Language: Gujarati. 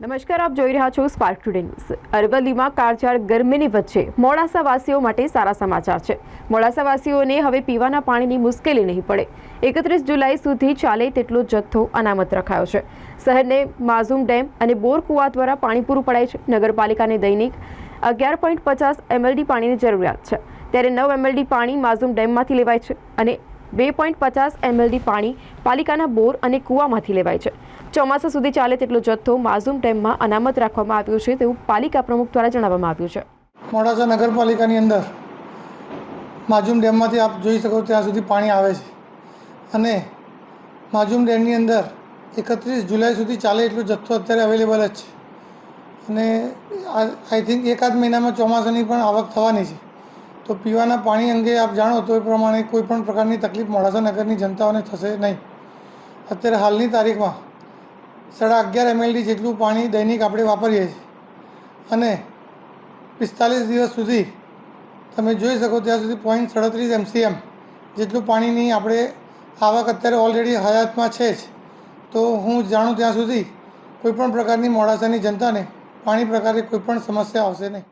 નમસ્કાર, આપ જોઈ રહ્યા છો સ્પાર્ક ટુડે ન્યૂઝ અરવલ્લીમાં કાળઝાળ ગરમીની વચ્ચે મોડાસાવાસીઓ માટે સારા સમાચાર છે. મોડાસાવાસીઓને હવે પીવાના પાણીની મુશ્કેલી નહીં પડે. એકત્રીસ જુલાઈ સુધી ચાલે તેટલો જથ્થો અનામત રખાયો છે. શહેરને માઝુમ ડેમ અને બોર કુવા દ્વારા પાણી પૂરું પડાય છે. નગરપાલિકાને દૈનિક અગિયાર પોઈન્ટ પચાસ એમએલડી પાણીની જરૂરિયાત છે. ત્યારે નવ એમએલડી પાણી માઝુમ ડેમમાંથી લેવાય છે અને બે પોઈન્ટ પચાસ એમએલડી પાણી પાલિકાના બોર અને કૂવામાંથી લેવાય છે. ચોમાસા સુધી ચાલે તેટલો જથ્થો માઝુમ ડેમમાં અનામત રાખવામાં આવ્યો છે તેવું પાલિકા પ્રમુખ દ્વારા જણાવવામાં આવ્યું છે. મોડાસા નગરપાલિકાની અંદર માજુમ ડેમમાંથી આપ જોઈ શકો ત્યાં સુધી પાણી આવે છે. અને માજુમ ડેમની અંદર એકત્રીસ જુલાઈ સુધી ચાલે એટલો જથ્થો અત્યારે અવેલેબલ જ છે. અને આઈ થિંક એકાદ મહિનામાં ચોમાસાની પણ આવક થવાની છે. તો પીવાના પાણી અંગે આપ જાણો તો એ પ્રમાણે કોઈપણ પ્રકારની તકલીફ મોડાસા નગરની જનતાઓને થશે નહીં. અત્યારે હાલની તારીખમાં સાડા અગિયાર એમએલડી જેટલું પાણી દૈનિક આપણે વાપરીએ છીએ. અને પિસ્તાલીસ દિવસ સુધી તમે જોઈ શકો ત્યાં સુધી પોઈન્ટ સાડત્રીસ એમસીએમ જેટલું પાણીની આપણે આવક અત્યારે ઓલરેડી હયાતમાં છે જ. તો હું જાણું ત્યાં સુધી કોઈપણ પ્રકારની મોડાસાની જનતાને પાણી પ્રકારે કોઈપણ સમસ્યા આવશે નહીં.